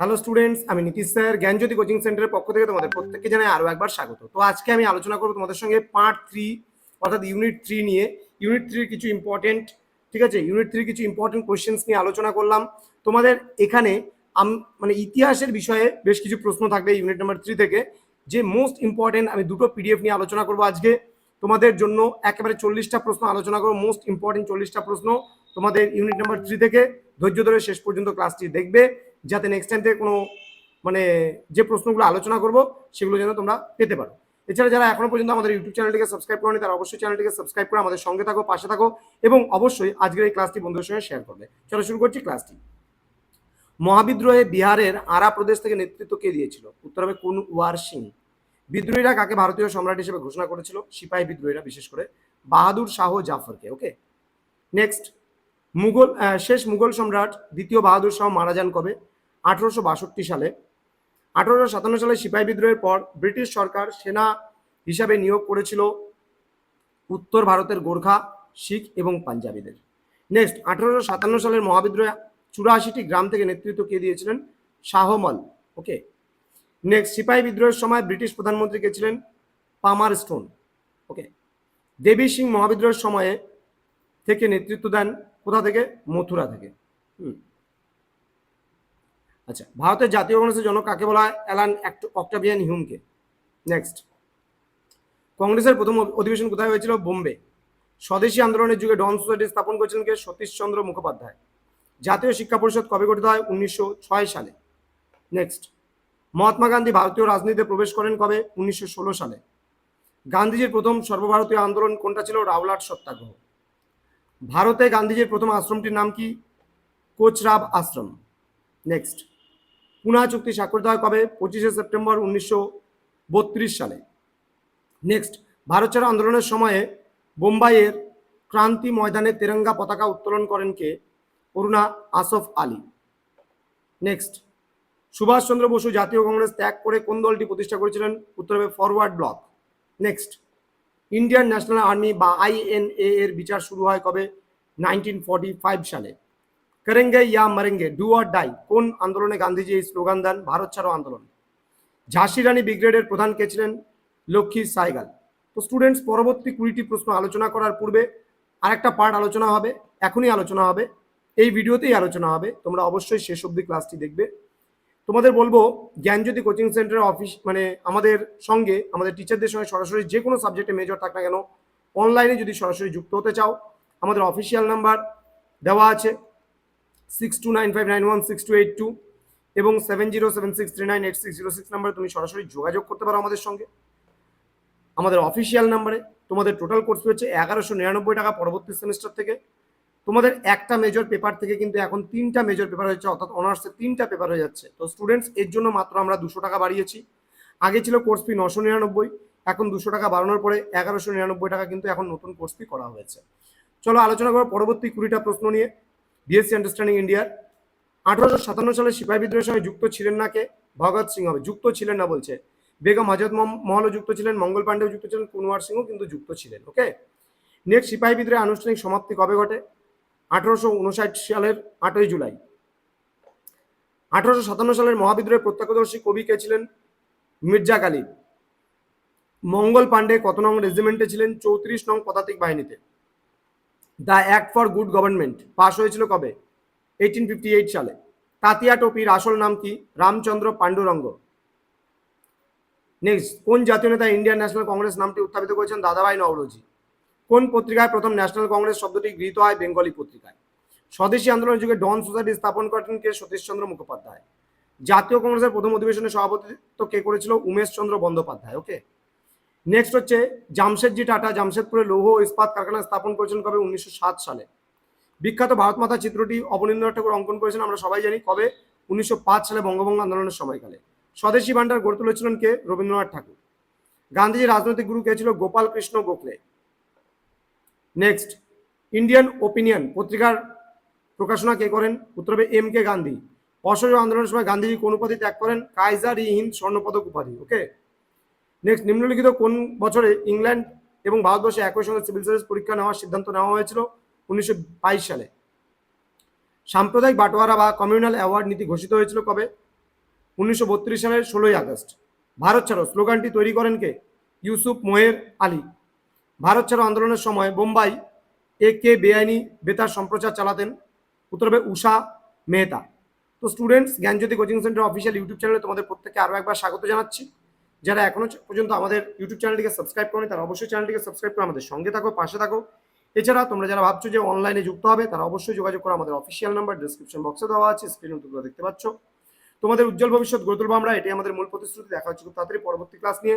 Hello students আমি Nitish sir, জ্ঞানজ্যোতি coaching সেন্টারের পক্ষ থেকে তোমাদের প্রত্যেককে জানাই আরও একবার স্বাগত। তো আজকে আমি আলোচনা করব তোমাদের সঙ্গে পার্ট থ্রি অর্থাৎ ইউনিট থ্রি নিয়ে। ইউনিট থ্রির কিছু ইম্পর্টেন্ট ঠিক আছে? ইউনিট থ্রির কিছু ইম্পর্টেন্ট কোয়েশ্চেন্স নিয়ে আলোচনা করলাম। তোমাদের এখানে মানে ইতিহাসের বিষয়ে বেশ কিছু প্রশ্ন থাকবে ইউনিট নাম্বার থ্রি থেকে। যে মোস্ট ইম্পর্টেন্ট আমি দুটো পিডিএফ নিয়ে আলোচনা করব আজকে। তোমাদের জন্য একেবারে চল্লিশটা প্রশ্ন আলোচনা করব মোস্ট ইম্পর্টেন্ট চল্লিশটা প্রশ্ন তোমাদের ইউনিট নাম্বার থ্রি থেকে। ধৈর্য ধরে শেষ পর্যন্ত ক্লাসটি দেখবে। যাতে নেক্সট টাইম থেকে কোনো মানে যে প্রশ্নগুলো আলোচনা করব, সেগুলো যেন তোমরা পেতে পারো। এছাড়া যারা এখনও পর্যন্ত আমাদের ইউটিউব চ্যানেলটিকে সাবস্ক্রাইব করেনি, তারা অবশ্যই চ্যানেলটিকে সাবস্ক্রাইব করে আমাদের সঙ্গে থাকো, পাশে থাকো এবং অবশ্যই আজকের এই ক্লাসটি বন্ধুদের সঙ্গে শেয়ার করবে। চলো শুরু করছি ক্লাসটি মহাবিদ্রোহে বিহারের আরা প্রদেশ থেকে নেতৃত্ব কে দিয়েছিল? উত্তর হবে কোন ওয়ার সিং। বিদ্রোহীরা কাকে ভারতীয় সম্রাট হিসেবে ঘোষণা করেছিল? সিপাহী বিদ্রোহীরা, বিশেষ করে বাহাদুর শাহ জাফরকে ওকে নেক্সট মুঘল শেষ মুঘল সম্রাট দ্বিতীয় বাহাদুর শাহ মারা যান কবে? আঠারোশো বাষট্টি সালে। আঠারোশো সাতান্ন সালে সিপাহী বিদ্রোহের পর ব্রিটিশ সরকার সেনা হিসাবে নিয়োগ করেছিল উত্তর ভারতের গোর্খা, শিখ এবং পাঞ্জাবিদের। নেক্সট আঠারোশো সাতান্ন সালের মহাবিদ্রোহে চুরাশিটি গ্রাম থেকে নেতৃত্ব কে দিয়েছিলেন? শাহমল। ওকে নেক্সট সিপাহী বিদ্রোহের সময় ব্রিটিশ প্রধানমন্ত্রী কে ছিলেন? পামার স্টোন ওকে দেবী সিং মহাবিদ্রোহের সময়ে থেকে নেতৃত্ব দেন কোথা থেকে? মথুরা থেকে। আচ্ছা ভারতের জাতীয় কংগ্রেসের জনক কাকে বলা হয়? অ্যালান অক্টাভিয়ান হিউমকে। নেক্সট। কংগ্রেসের প্রথম অধিবেশন কোথায় হয়েছিল? বোম্বে। স্বদেশী আন্দোলনের যুগে ডন সোসাইটি স্থাপন করেছিলেন কে? সতীশচন্দ্র মুখোপাধ্যায়। জাতীয় শিক্ষা পরিষদ কবে গঠিত হয়? উনিশশো ছয় সালে। নেক্সট। মহাত্মা গান্ধী ভারতীয় রাজনীতিতে প্রবেশ করেন কবে? উনিশশো ষোলো সালে। গান্ধীজির প্রথম সর্বভারতীয় আন্দোলন কোনটা ছিল? রাওলাট সত্যাগ্রহ। ভারতে গান্ধীজির প্রথম আশ্রমটির নাম কি? কোচরাব আশ্রম। নেক্সট পুনা চুক্তি স্বাক্ষরিত হয় কবে? পঁচিশে সেপ্টেম্বর উনিশশো বত্রিশ সালে। নেক্সট ভারত ছাড়ো আন্দোলনের সময়ে বোম্বাইয়ের ক্রান্তি ময়দানে তেরঙ্গা পতাকা উত্তোলন করেন কে? অরুণা আসফ আলী। নেক্সট সুভাষচন্দ্র বসু জাতীয় কংগ্রেস ত্যাগ করে কোন দলটি প্রতিষ্ঠা করেছিলেন? উত্তর forward bloc. Next Indian National Army বা আইএনএ এর বিচার শুরু হয় কবে? নাইনটিন সালে। করেঙ্গে ইয়া মারেঙ্গে ডু আর ডাই কোন আন্দোলনে গান্ধীজি এই স্লোগান দেন? ভারত ছাড়ো আন্দোলন। ঝাঁসি রানী ব্রিগেডের প্রধান কে ছিলেন? লক্ষ্মী সাইগাল। তো স্টুডেন্টস পরবর্তী কুড়িটি প্রশ্ন আলোচনা করার পূর্বে আরেকটা পার্ট আলোচনা হবে, এখনই আলোচনা হবে। এই ভিডিওতেই আলোচনা হবে, তোমরা অবশ্যই শেষ অবধি ক্লাসটি দেখবে। তোমাদের বলব জ্ঞানজ্যোতি কোচিং সেন্টারের অফিস মানে আমাদের সঙ্গে, আমাদের টিচারদের সঙ্গে সরাসরি যে কোনো সাবজেক্টে মেজর থাক না কেন অনলাইনে যদি সরাসরি যুক্ত হতে চাও, আমাদের অফিসিয়াল নাম্বার দেওয়া আছে six two nine five nine one six two eight two এবং seven zero seven six three nine eight six zero six নাম্বারে তুমি সরাসরি যোগাযোগ করতে পারো আমাদের সঙ্গে। আমাদের অফিসিয়াল নাম্বারে তোমাদের টোটাল কোর্স হচ্ছে এগারোশো নিরানব্বই টাকা পরবর্তী সেমিস্টার থেকে। তোমাদের একটা মেজর পেপার থেকে কিন্তু এখন তিনটা মেজর পেপার হয়েছে, অর্থাৎ অনার্সের তিনটা পেপার হয়ে যাচ্ছে। তো স্টুডেন্টস এর জন্য মাত্র আমরা দুশো টাকা বাড়িয়েছি। আগে ছিল কোর্স ফি নশো নিরানব্বই, এখন দুশো টাকা বাড়ানোর পরে এগারোশো নিরানব্বই টাকা কিন্তু এখন নতুন কোর্স ফি করা হয়েছে। চলো আলোচনা করব পরবর্তী কুড়িটা প্রশ্ন নিয়ে। বিএসসি আন্ডারস্ট্যান্ডিং ইন্ডিয়ার আঠারোশো সাতান্ন সালে সিপাহী বিদ্রোহের সঙ্গে যুক্ত ছিলেন না কে? ভগৎ সিং হবে যুক্ত ছিলেন না বলছে। বেগম হজরত মহ- মহলও যুক্ত ছিলেন, মঙ্গল পাণ্ডেও যুক্ত ছিলেন, কুনওয়ার সিংও কিন্তু যুক্ত ছিলেন ওকে নেক্সট সিপাহী বিদ্রোহের আনুষ্ঠানিক সমাপ্তি কবে ঘটে? আঠারোশো উনষাট সালের আটই জুলাই। আঠারোশো সাতান্ন সালের মহাবিদ্রোহের প্রত্যক্ষদর্শী কবি কে ছিলেন? মির্জা গালিব মঙ্গল পাণ্ডে কত নং রেজিমেন্টে ছিলেন? চৌত্রিশ নং পদাতিক বাহিনীতে। The act for good government পাশ হয়েছিল কবে? এইটিন ফিফটি এইট সালে। তাতিয়া টোপির আসল নাম কি? রামচন্দ্র পাণ্ডুরঙ্গ। নেক্সট, কোন জাতীয় নেতা ইন্ডিয়ান ন্যাশনাল কংগ্রেস নামটি উত্থাপিত করেছেন? দাদাভাই নওরোজি। কোন পত্রিকায় প্রথম ন্যাশনাল কংগ্রেস শব্দটি গৃহীত হয়? বেঙ্গলি পত্রিকায়। স্বদেশী আন্দোলনের যুগে ডন সোসাইটি স্থাপন করেন কে? সতীশচন্দ্র মুখোপাধ্যায়। জাতীয় কংগ্রেসের প্রথম অধিবেশনে সভাপতিত্ব কে করেছিল? উমেশ চন্দ্র বন্দ্যোপাধ্যায় ওকে নেক্সট হচ্ছে জামশেদজি টাটা। জামশেদপুরে লৌহ ইস্পাত কারখানা স্থাপন করেছেন কবে? উনিশশো সাত সালে। বিখ্যাত ভারত মাতা চিত্রটি অবনীন্দ্রনাথ ঠাকুর অঙ্কন করেছেন, আমরা সবাই জানি কবে? উনিশশো পাঁচ সালে বঙ্গভঙ্গ আন্দোলনের সময়কালে। স্বদেশী ভান্ডার গড়ে তুলেছিলেন কে? রবীন্দ্রনাথ ঠাকুর। গান্ধীজির রাজনৈতিক গুরু কে ছিল? Gopal Krishna Gokhale. Next Indian Opinion পত্রিকার প্রকাশনা কে করেন? উত্তর হবে এম কে গান্ধী অসহযোগ আন্দোলনের সময় গান্ধীজি কোন উপাধি ত্যাগ করেন? কাইজার ই হিন্দ স্বর্ণপদক উপাধি ওকে নেক্সট নিম্নলিখিত কোন বছরে ইংল্যান্ড এবং ভারতবর্ষে একই সঙ্গে সিভিল সার্ভিস পরীক্ষা নেওয়ার সিদ্ধান্ত নেওয়া হয়েছিল? উনিশশো বাইশ সালে। সাম্প্রদায়িক বাটোয়ারা বা কমিউনাল অ্যাওয়ার্ড নীতি ঘোষিত হয়েছিল কবে? উনিশশো বত্রিশ সালের ষোলোই আগস্ট। ভারত ছাড়ো, স্লোগানটি তৈরি করেন কে? ইউসুফ মোহের আলী। ভারত ছাড়ো আন্দোলনের সময় বোম্বাই এ কে বেআইনি বেতার সম্প্রচার চালাতেন। উত্তর হবে উষা মেহতা। তো students Gyanjyoti coaching centre official YouTube চ্যানেলে তোমাদের প্রত্যেককে আরও একবার স্বাগত জানাচ্ছি। যারা এখনও পর্যন্ত আমাদের ইউটিউব চ্যানেলটিকে সাবস্ক্রাইব করেনি, তারা অবশ্যই চ্যানেলটিকে সাবস্ক্রাইব করে আমাদের সঙ্গে থাকো, পাশে থাকো। এছাড়া তোমরা যারা ভাবছ যে অনলাইনে যুক্ত হবে, তারা অবশ্যই যোগাযোগ করো, আমাদের অফিসিয়াল নাম্বার ডিসক্রিপশন বক্সে দেওয়া আছে স্ক্রিনে তোমরা দেখতে পাচ্ছ। তোমাদের উজ্জ্বল ভবিষ্যৎ গড়ে তুলবো আমরা, এটাই আমাদের মূল প্রতিশ্রুতি। দেখা হচ্ছে খুব তাড়াতাড়ি পরবর্তী ক্লাস নিয়ে।